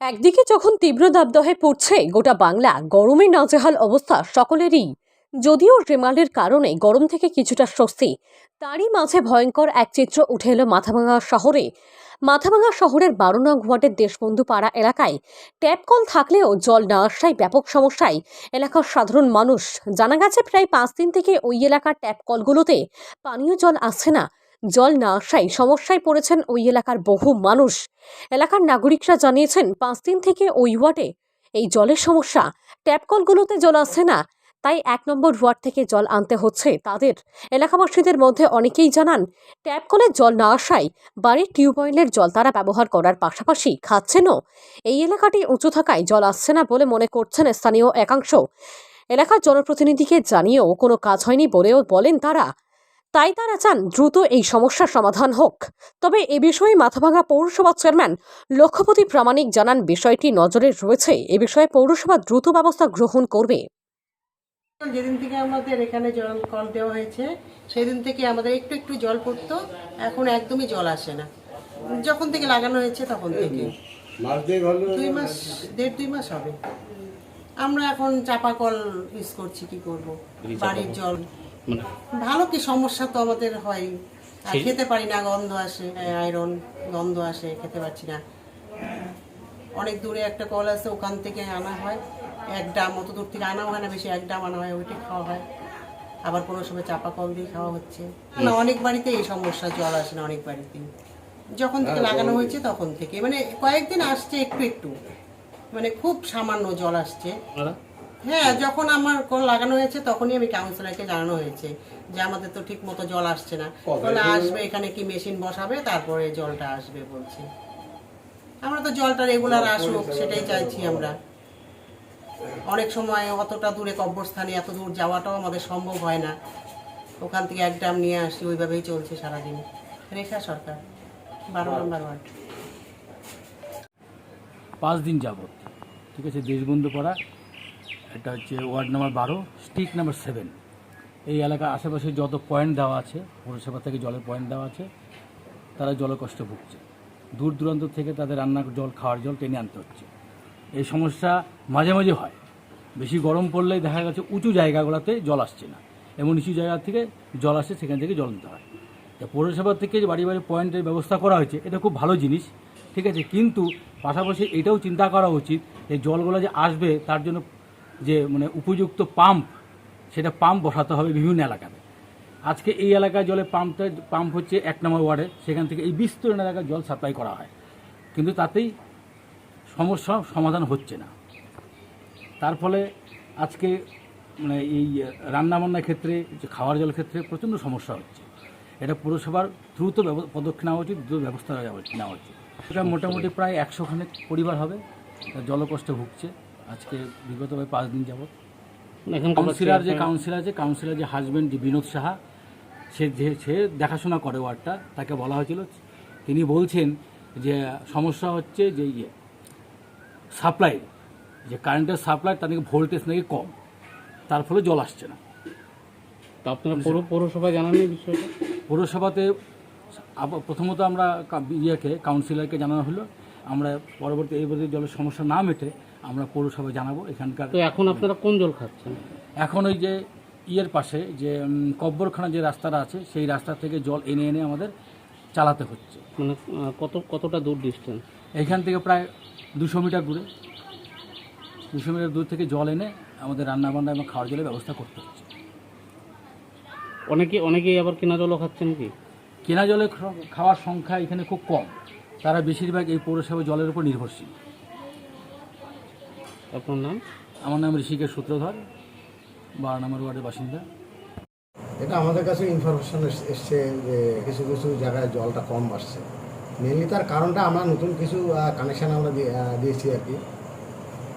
একদিকে যখন তীব্র দাবদাহে পড়ছে, গোটা বাংলা গরমে নাজেহাল অবস্থা সকলেরই। যদিও রেমালের কারণে গরম থেকে কিছুটা স্বস্তি, তারই মাঝে ভয়ঙ্কর এক চিত্র উঠে এলো মাথাভাঙা শহরে। মাথাভাঙা শহরের বারো নং ওয়ার্ডের দেশবন্ধু পাড়া এলাকায় ট্যাপ কল থাকলেও জল না আসায় ব্যাপক সমস্যায় এলাকার সাধারণ মানুষ। জানা গেছে, প্রায় পাঁচ দিন থেকে ওই এলাকার ট্যাপ কলগুলোতে পানীয় জল আসছে না। জল না আসায় সমস্যায় পড়েছেন ওই এলাকার বহু মানুষ। এলাকার নাগরিকরা জানিয়েছেন, পাঁচ দিন থেকে ওই ওয়ার্ডে এই জলের সমস্যা। ট্যাপ কলগুলোতে জল আসছে না, তাই এক নম্বর ওয়ার্ড থেকে জল আনতে হচ্ছে তাদের। এলাকাবাসীদের মধ্যে অনেকেই জানান, ট্যাপ কলের জল না আসায় বাড়ির টিউবওয়েলের জল তারা ব্যবহার করার পাশাপাশি খাচ্ছেনও। এই এলাকাটি উঁচু থাকায় জল আসছে না বলে মনে করছেন স্থানীয় একাংশ। এলাকার জনপ্রতিনিধিকে জানিয়েও কোনো কাজ হয়নি বলেও বলেন তারা। তাই তারা চান দ্রুত এই সমস্যার সমাধান হোক। তবে এ বিষয়ে মাথাভাঙা পৌরসভা চেয়ারম্যান লক্ষ্যপতি প্রামাণিক জানান বিষয়টি নজরে রয়েছে। এ বিষয়ে পৌরসভা দ্রুত ব্যবস্থা গ্রহণ করবে। যেদিন থেকে আমাদের এখানে জল কল দেওয়া হয়েছে সেদিন থেকে আমাদের একটু একটু জল পড়তো এখন একদমই জল আসে না। যখন থেকে লাগানো হয়েছে তখন থেকে। দুই মাস দেড় দুই মাস হবে। আমরা এখন চাপা কল ইউজ করছি কি করব? বাড়ির জল। ভালো কি সমস্যা তো আমাদের হয়। আর খেতে পারি না গন্ধ আসে আয়রন গন্ধ আসে খেতে পারছি না। অনেক দূরে একটা কল আছে ওখান থেকে আনা হয়। এক ডাম অত দূর থেকে আনা হয় না বেশি এক ডাম আনা হয় ওইটাই খাওয়া হয়। আবার কোনো সময় চাপা কল দিয়ে খাওয়া হচ্ছে। না অনেক বাড়িতে এই সমস্যা জল আসে না অনেক বাড়িতে। যখন থেকে লাগানো হয়েছে তখন থেকে। মানে কয়েকদিন আসছে একটু একটু। মানে খুব সামান্য জল আসছে। হ্যাঁ যখন আমার কল লাগানো হয়েছে তখনই আমি কাউন্সিলরকে জানানো হয়েছে যে আমাদের তো ঠিক মতো জল আসছে না। বলে আসবে এখানে কি মেশিন বসাবে? তারপরে জলটা আসবে বলছে। আমরা তো জলটা রেগুলার আসুক সেটাই চাইছি আমরা। অনেক সময় অতটা দূরে কব্বরস্থানে এত দূর যাওয়াটাও আমাদের সম্ভব হয় না। ওখান থেকে এক ড্রাম নিয়ে আসি ওইভাবেই চলছে সারাদিন। রেখা সরকার বারো নম্বর ওয়ার্ড। পাঁচ দিন যাবত ঠিক আছে দেশবন্ধু পাড়া এটা হচ্ছে ওয়ার্ড নাম্বার বারো, স্ট্রিট নাম্বার সেভেন। এই এলাকার আশেপাশে যত পয়েন্ট দেওয়া আছে, পৌরসভা থেকে জলের পয়েন্ট দেওয়া আছে, তারা জলকষ্ট ভুগছে। দূর দূরান্ত থেকে তাদের রান্নার জল, খাওয়ার জল টেনে আনতে হচ্ছে। এই সমস্যা মাঝে মাঝে হয়। বেশি গরম পড়লেই দেখা গেছে উঁচু জায়গাগুলোতে জল আসছে না। এমন নিচু জায়গা থেকে জল আসে সেখান থেকে জল নিতে হয়। তা পৌরসভা থেকে যে বাড়ি বাড়ি পয়েন্টের ব্যবস্থা করা হয়েছে, এটা খুব ভালো জিনিস, ঠিক আছে? কিন্তু পাশাপাশি এটাও চিন্তা করা উচিত যে জলগুলো যে আসবে, তার জন্য যে মানে উপযুক্ত পাম্প, সেটা পাম্প বসাতে হবে বিভিন্ন এলাকাতে। আজকে এই এলাকায় জলে পাম্পটা, পাম্প হচ্ছে এক নম্বর ওয়ার্ডে, সেখান থেকে এই বিস্তরণ এলাকায় জল সাপ্লাই করা হয়। কিন্তু তাতেই সমস্যা, সমাধান হচ্ছে না। তার ফলে আজকে মানে এই রান্নাবান্নার ক্ষেত্রে, যে খাওয়ার জলের ক্ষেত্রে প্রচণ্ড সমস্যা হচ্ছে। এটা পুরসভার দ্রুত পদক্ষেপ নেওয়া উচিত, দ্রুত ব্যবস্থা নেওয়া উচিত- এটা মোটামুটি প্রায় একশো খানেক পরিবার হবে জলকষ্টে ভুগছে। আজকে বিগত প্রায় পাঁচ দিন যাবত কাউন্সিলার যে কাউন্সিলর কাউন্সিলর যে হাজবেন্ড যে বিনোদ সাহা সে যে সে দেখাশোনা করে ওয়ার্ডটা তাকে বলা হয়েছিল। তিনি বলছেন যে সমস্যা হচ্ছে যে ইয়ে সাপ্লাই যে কারেন্টের সাপ্লাই তার নাকি ভোল্টেজ নাকি কম তার ফলে জল আসছে না। তা আপনারা পৌর পৌরসভায় জানান বিষয়টা? পৌরসভাতে প্রথমত আমরা ইয়েকে কাউন্সিলরকে জানানো হলো। আমরা পরবর্তী এইবারে জলের সমস্যা না মেটে আমরা পৌরসভায় জানাব এখানকার তো এখন আপনারা কোন জল খাচ্ছেন? এখন ওই যে ইয়ের পাশে যে কব্বরখানা যে রাস্তাটা আছে সেই রাস্তা থেকে জল এনে এনে আমাদের চালাতে হচ্ছে। মানে কত কতটা দূর ডিস্টেন্স এইখান থেকে প্রায় দুশো মিটার দূরে। দুশো মিটার দূর থেকে জল এনে আমাদের রান্নাবান্না এবং খাওয়ার জলের ব্যবস্থা করতে হচ্ছে। অনেকে অনেকেই আবার কেনা জলও খাচ্ছেন কি? কেনা জলে খাওয়ার সংখ্যা এখানে খুব কম। তারা বেশিরভাগ এই পৌরসভা জলের উপর নির্ভরশীল। আপনার নাম? আমার নাম ঋষিকেশ সূত্রধর। বারো নম্বর ওয়ার্ডের বাসিন্দা। এটা আমাদের কাছে ইনফরমেশন এসছে যে কিছু কিছু জায়গায় জলটা কম আসছে। মেনলি তার কারণটা আমরা নতুন কিছু কানেকশান আমরা দিয়ে- দিয়েছি আর কি।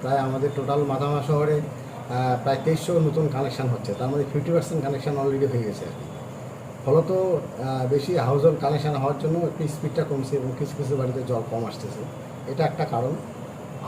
প্রায় আমাদের টোটাল মাথামা শহরে প্রায় তেইশশো নতুন কানেকশান হচ্ছে। তার মধ্যে ফিফটি পার্সেন্ট কানেকশান অলরেডি হয়ে গেছে আর কি। ফলত বেশি হাউস হোল্ড কানেকশান হওয়ার জন্য একটু স্পিডটা কমছে এবং কিছু কিছু বাড়িতে জল কম আসতেছে। এটা একটা কারণ।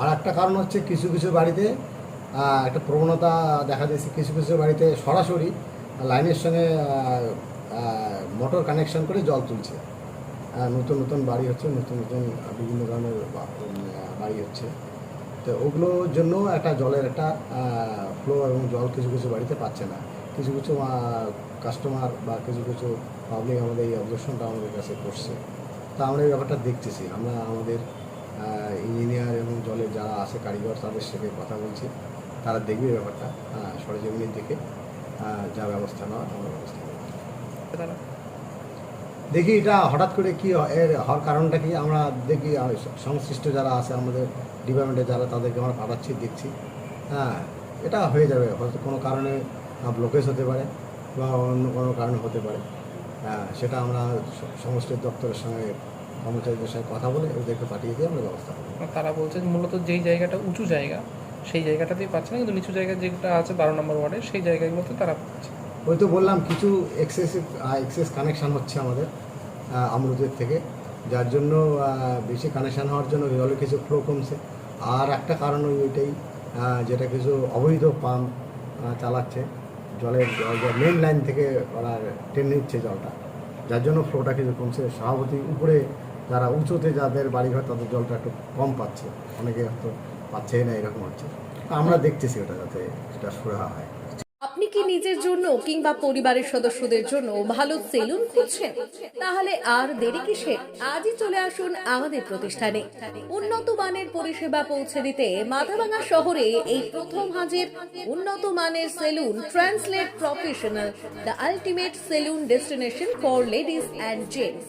আর একটা কারণ হচ্ছে কিছু কিছু বাড়িতে একটা প্রবণতা দেখা যাচ্ছে কিছু কিছু বাড়িতে সরাসরি লাইনের সঙ্গে মোটর কানেকশন করে জল তুলছে। নতুন নতুন বাড়ি হচ্ছে, নতুন নতুন বিভিন্ন ধরনের বাড়ি হচ্ছে। তো ওগুলোর জন্য একটা জলের একটা ফ্লো এবং জল কিছু কিছু বাড়িতে পাচ্ছে না। কিছু কিছু কাস্টমার বা কিছু কিছু পাবলিক আমাদের এই অবজেকশনটা আমাদের কাছে করছে। তা আমরা এই ব্যাপারটা দেখতেছি। আমরা আমাদের ইঞ্জিনিয়ার এবং জলের যারা আছে কারিগর তাদের সাথে কথা বলছি। তারা দেখবে ব্যাপারটা। আহ, সরেজমিনের দিকে যা ব্যবস্থা নেওয়া আমরা ব্যবস্থা দেখি এটা হঠাৎ করে কি হয়, এর হওয়ার কারণটা কি? আমরা দেখি সংশ্লিষ্ট যারা আছে আমাদের ডিপার্টমেন্টে যারা তাদেরকে আমরা পাঠাচ্ছি দেখছি। হ্যাঁ এটা হয়ে যাবে। হয়তো কোনো কারণে ব্লকেজ হতে পারে বা অন্য কোনো কারণে হতে পারে। হ্যাঁ সেটা আমরা স- সমষ্টি দপ্তরের সঙ্গে কর্মচারীদের সঙ্গে কথা বলে ওদেরকে পাঠিয়ে দিয়ে আমরা ব্যবস্থা করব। তারা বলছে মূলত যেই জায়গাটা উঁচু জায়গা সেই জায়গাটাতেই পাচ্ছে না কিন্তু নিচু জায়গা যেটা আছে বারো নম্বর ওয়ার্ডে সেই জায়গাগুলোতে তারা পাচ্ছে। ওই তো বললাম কিছু এক্সেসিভ এক্সেস কানেকশান হচ্ছে আমাদের আমরুদের থেকে যার জন্য বেশি কানেকশান হওয়ার জন্য জলের কিছু ফ্লো কমছে। আর একটা কারণ ওই ওইটাই যেটা কিছু অবৈধ পাম্প চালাচ্ছে। জলের মেন লাইন থেকে ওরা টেনে নিচ্ছে জলটা। যার জন্য ফ্লোটা কিছু কমছে। সভাপতি উপরে যারা উঁচুতে যাদের বাড়িঘর, তাদের জলটা একটু কম পাচ্ছে। অনেকে হয়তো পাচ্ছেই না, এরকম হচ্ছে। আমরা দেখতেছি ওটা যাতে সেটা সুরাহা হয়। আপনি কি নিজের জন্য কিংবা পরিবারের সদস্যদের জন্য ভালো সেলুন খুঁজছেন? তাহলে আর দেরি কিসে? আজই চলে আসুন আমাদের প্রতিষ্ঠানে। উন্নত মানের পরিষেবা পৌঁছে দিতে মাথাভাঙা শহরে এই প্রথম হাজির উন্নত মানের salon translate professional, the ultimate salon destination for ladies and gents.